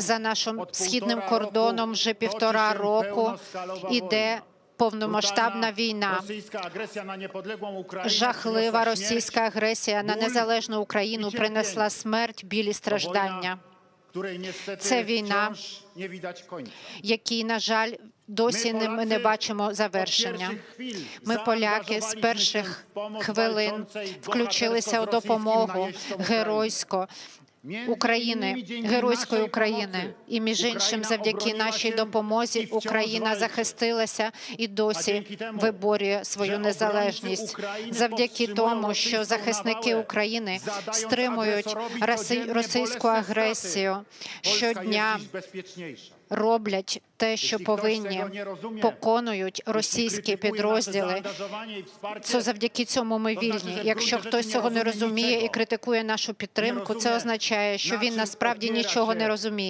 За нашим східним кордоном вже півтора року іде повномасштабна війна. Жахлива російська агресія на незалежну Україну принесла смерть, біль і страждання, Це війна, які, на жаль, досі ми не бачимо завершення. Ми, поляки, з перших хвилин включилися у допомогу геройсько України, геройської України, і між іншим, завдяки нашій допомозі, Україна захистилася і досі виборює свою незалежність. Завдяки тому, що захисники України стримують російську агресію. Щодня. Роблять те, що повинні, поконують російські підрозділи. Це завдяки цьому ми вільні. Якщо хтось цього не розуміє і критикує нашу підтримку, це означає, що він насправді нічого не розуміє.